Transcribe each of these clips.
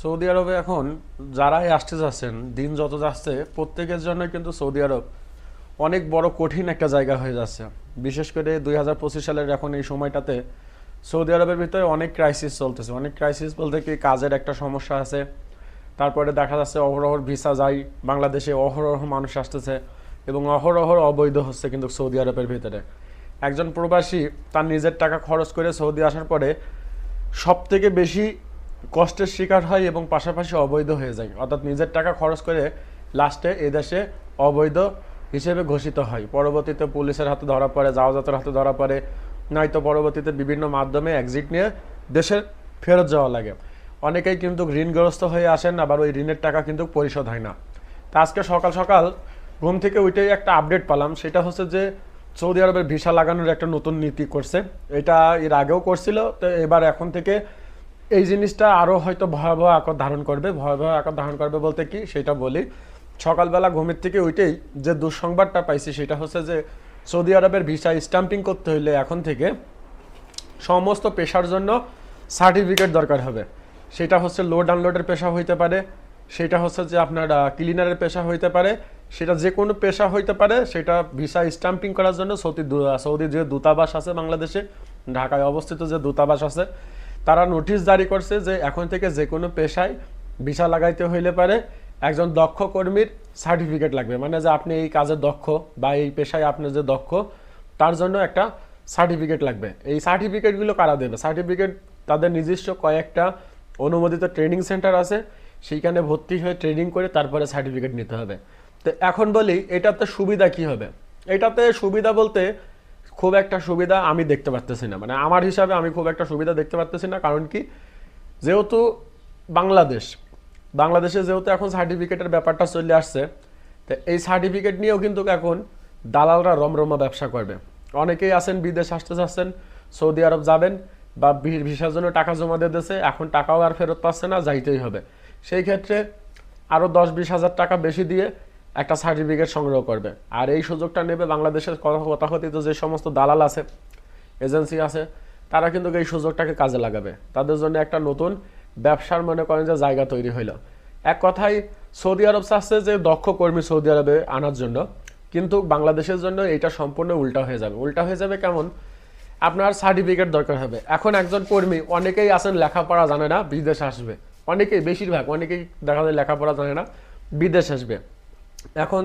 Saudi আরবে এখন যারাই আসতে যাচ্ছেন, দিন যত যাচ্ছে, প্রত্যেকের জন্য কিন্তু সৌদি আরব অনেক বড় কঠিন একটা জায়গা হয়ে যাচ্ছে। বিশেষ করে দুই হাজার পঁচিশ সালের এখন এই সময়টাতে সৌদি আরবের ভিতরে অনেক ক্রাইসিস চলতেছে। অনেক ক্রাইসিস বলতে কি কাজের একটা সমস্যা আছে, তারপরে দেখা যাচ্ছে অহরহ ভিসা যায়, বাংলাদেশে অহরহ মানুষ আসতেছে এবং অহরহ অবৈধ হচ্ছে কিন্তু সৌদি আরবের ভিতরে। একজন প্রবাসী তার নিজের টাকা খরচ করে সৌদি আসার পরে সব থেকে বেশি কষ্টের শিকার হয় এবং পাশাপাশি অবৈধ হয়ে যায়। অর্থাৎ নিজের টাকা খরচ করে লাস্টে এদেশে অবৈধ হিসেবে ঘোষিত হয়। পরবর্তীতে পুলিশের হাতে ধরা পড়ে জাহাজাতের হাতে ধরা পড়ে, নয়তো পরবর্তীতে বিভিন্ন মাধ্যমে এক্সিট নিয়ে দেশে ফেরত যাওয়া লাগে। অনেকেই কিন্তু ঋণগ্রস্ত হয়ে আসেন, আবার ওই ঋণের টাকা কিন্তু পরিশোধ হয় না। তা আজকে সকাল সকাল ঘুম থেকে ওইটাই একটা আপডেট পেলাম। সেটা হচ্ছে যে সৌদি আরবের ভিসা লাগানোর একটা নতুন নীতি করছে। এটা এর আগেও করছিল, তো এবার এখন থেকে এই জিনিসটা আরও হয়তো ভয়াবহ আকার ধারণ করবে, ভয়াবহ আকার ধারণ করবে বলতে কি সেটা বলি। সকালবেলা ঘুমের থেকে ওইটাই যে দুঃসংবাদটা পাইছি সেটা হচ্ছে যে সৌদি আরবের ভিসা স্টাম্পিং করতে হইলে এখন থেকে সমস্ত পেশার জন্য সার্টিফিকেট দরকার হবে। সেটা হচ্ছে লোড আনলোডের পেশা হইতে পারে, সেটা হচ্ছে যে আপনার ক্লিনারের পেশা হইতে পারে, সেটা যে কোনো পেশা হইতে পারে, সেটা ভিসা স্টাম্পিং করার জন্য সৌদি দূ- সৌদি যে দূতাবাস আছে বাংলাদেশে, ঢাকায় অবস্থিত যে দূতাবাস আছে তারা নোটিশ জারি করছে যে এখন থেকে যে কোনো পেশায় ভিসা লাগাইতে হইলে পারে একজন দক্ষ কর্মীর সার্টিফিকেট লাগবে। মানে যে আপনি এই কাজে দক্ষ বা এই পেশায় আপনি যে দক্ষ, তার জন্য একটা সার্টিফিকেট লাগবে। এই সার্টিফিকেটগুলো কারা দেবে? সার্টিফিকেট তাদের নিজস্ব কয়েকটা অনুমোদিত ট্রেনিং সেন্টার আছে, সেইখানে ভর্তি হয়ে ট্রেনিং করে তারপরে সার্টিফিকেট নিতে হবে। তো এখন বলি, এটাতে সুবিধা কি হবে? এটাতে সুবিধা বলতে খুব একটা সুবিধা আমি দেখতে পারতেছি না। মানে আমার হিসাবে আমি খুব একটা সুবিধা দেখতে পারতেছি না, কারণ কি? যেহেতু বাংলাদেশ, বাংলাদেশে যেহেতু এখন সার্টিফিকেটের ব্যাপারটা চলে আসছে, তো এই সার্টিফিকেট নিয়েও কিন্তু এখন দালালরা রমরমা ব্যবসা করবে। অনেকেই আছেন, বিদেশ আসতে চাচ্ছেন, সৌদি আরব যাবেন, বা ভিসার জন্য টাকা জমা দিয়ে দিয়েছে, এখন টাকাও আর ফেরত পাচ্ছে না, যাইতেই হবে। সেই ক্ষেত্রে আরও দশ বিশ হাজার টাকা বেশি দিয়ে একটা সার্টিফিকেট সংগ্রহ করবে। আর এই সুযোগটা নেবে বাংলাদেশের কথা- তথাকথিত যে সমস্ত দালাল আছে, এজেন্সি আছে, তারা কিন্তু এই সুযোগটাকে কাজে লাগাবে। তাদের জন্য একটা নতুন ব্যবসার মনে করেন যে জায়গা তৈরি হইল। এক কথায়, সৌদি আরব চাচ্ছে যে দক্ষ কর্মী সৌদি আরবে আনার জন্য, কিন্তু বাংলাদেশের জন্য এটা সম্পূর্ণ উল্টা হয়ে যাবে। উল্টা হয়ে যাবে কেমন? আপনার সার্টিফিকেট দরকার হবে। এখন একজন কর্মী, অনেকেই আছেন লেখাপড়া জানে না, বিদেশ আসবে। অনেকেই, বেশিরভাগ, অনেকেই দেখা যায় লেখাপড়া জানে না, বিদেশ আসবে। এখন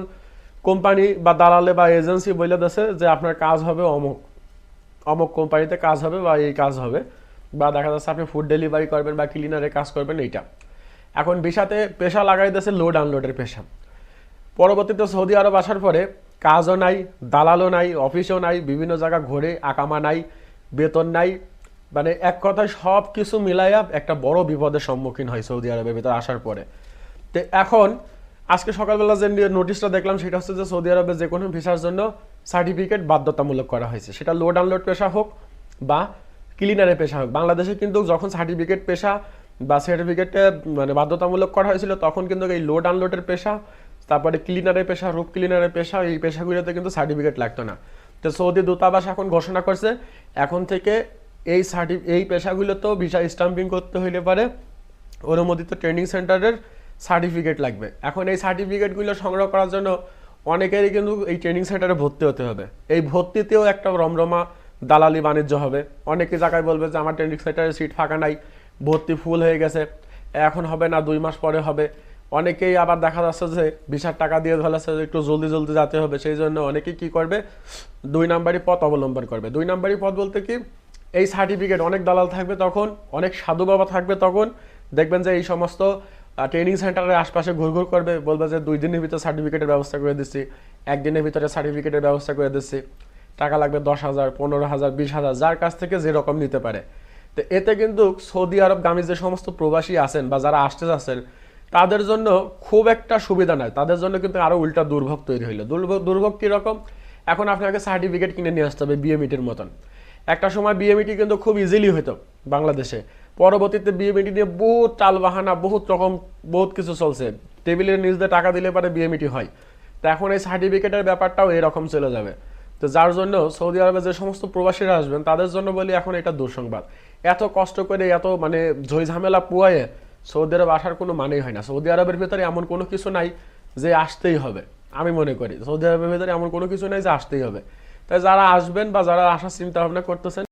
কোম্পানি বা দালালে বা এজেন্সি বলে দিচ্ছে যে আপনার কাজ হবে অমুক। অমুক কোম্পানিতে কাজ হবে বা এই কাজ হবে বা দেখা যাচ্ছে আপনি ফুড ডেলিভারি করবেন বা ক্লিনারে কাজ করবেন এইটা। এখন ভিসাতে পেশা লাগাই দিয়েছে লোড আনলোডের পেশা। পরবর্তীতে সৌদি আরব আসার পরে কাজও নাই, দালালও নাই অফিসও নাই, বিভিন্ন জায়গা ঘুরে, আকামা নাই, বেতন নাই। মানে এক কথায় সব কিছু মিলাইয়া একটা বড় বিপদের সম্মুখীন হয় সৌদি আরবের ভিতরে আসার পরে। তো এখন আজকে সকালবেলা যে নোটিশটা দেখলাম, সেটা হচ্ছে যে সৌদি আরবে যে কোনো ভিসার জন্য সার্টিফিকেট বাধ্যতামূলক করা হয়েছে। সেটা লোড আনলোড পেশা হোক বা ক্লিনারের পেশা হোক। বাংলাদেশে কিন্তু যখন সার্টিফিকেট পেশা বা সার্টিফিকেটে মানে বাধ্যতামূলক করা হয়েছিল, তখন কিন্তু এই লোড আনলোডের পেশা, তারপরে ক্লিনারের পেশা রূপ ক্লিনারের পেশা, এই পেশাগুলোতে কিন্তু সার্টিফিকেট লাগতো না। তো সৌদি দূতাবাস এখন ঘোষণা করছে, এখন থেকে এই সার্টি এই পেশাগুলোতেও ভিসা স্টাম্পিং করতে হইলে পারে। অনুমোদিত ট্রেনিং সেন্টারের সার্টিফিকেট লাগবে। এখন এই সার্টিফিকেটগুলো সংগ্রহ করার জন্য অনেকেরই কিন্তু এই ট্রেনিং সেন্টারে ভর্তি হতে হবে। এই ভর্তিতেও একটা রমরমা দালালি বাণিজ্য হবে। অনেকে জায়গায় বলবে যে আমার ট্রেনিং সেন্টারে সিট ফাঁকা নাই, ভর্তি ফুল হয়ে গেছে, এখন হবে না, দুই মাস পরে হবে। অনেকেই আবার দেখা যাচ্ছে যে বিশার টাকা দিয়ে যে একটু জলদি জলদি যেতে হবে। সেই জন্য অনেকেই কী করবে? দুই নাম্বারই পথ অবলম্বন করবে। দুই নাম্বারই পথ বলতে কি? এই সার্টিফিকেট অনেক দালাল থাকবে তখন, অনেক সাধু বাবা থাকবে তখন। দেখবেন যে এই সমস্ত ট্রেনিং সেন্টারের আশপাশে ঘুরঘুর করবে, বলবে যে দুই দিনের ভিতরে সার্টিফিকেটের ব্যবস্থা করে দিচ্ছি, একদিনের ভিতরে সার্টিফিকেটের ব্যবস্থা করে দিচ্ছি। টাকা লাগবে দশ হাজার, পনেরো হাজার, বিশ হাজার, যার কাছ থেকে যেরকম নিতে পারে। তো এতে কিন্তু সৌদি আরবগামী যে সমস্ত প্রবাসী আছেন বা যারা আসতে যাচ্ছেন, তাদের জন্য খুব একটা সুবিধা নাই তাদের জন্য কিন্তু আরও উল্টা দুর্ভোগ তৈরি হইল। দুর্ভোগ দুর্ভোগ কীরকম এখন আপনাকে সার্টিফিকেট কিনে নিয়ে আসতে হবে বিএমইটির মতন। একটা সময় বিএমইটি কিন্তু খুব ইজিলি হতো বাংলাদেশে। পরবর্তীতে বিএমইটি নিয়ে বহুত টাল বাহানা বহুত রকম, বহুত কিছু চলছে। টেবিলের নিচ দিয়ে টাকা দিলে পারে বিএমইটি হয়। তো এখন এই সার্টিফিকেটের ব্যাপারটাও এরকম চলে যাবে। তো যার জন্য সৌদি আরবে যে সমস্ত প্রবাসীরা আসবেন, তাদের জন্য বলি এখন এটা দুঃসংবাদ। এত কষ্ট করে, এত মানে ঝই ঝামেলা পুয়ায়ে সৌদি আরব আসার কোনো মানেই হয় না। সৌদি আরবের ভেতরে এমন কোনো কিছু নাই যে আসতেই হবে, আমি মনে করি। সৌদি আরবের ভেতরে এমন কোনো কিছু নাই যে আসতেই হবে। তাই যারা আসবেন বা যারা আসার চিন্তা ভাবনা করতেছেন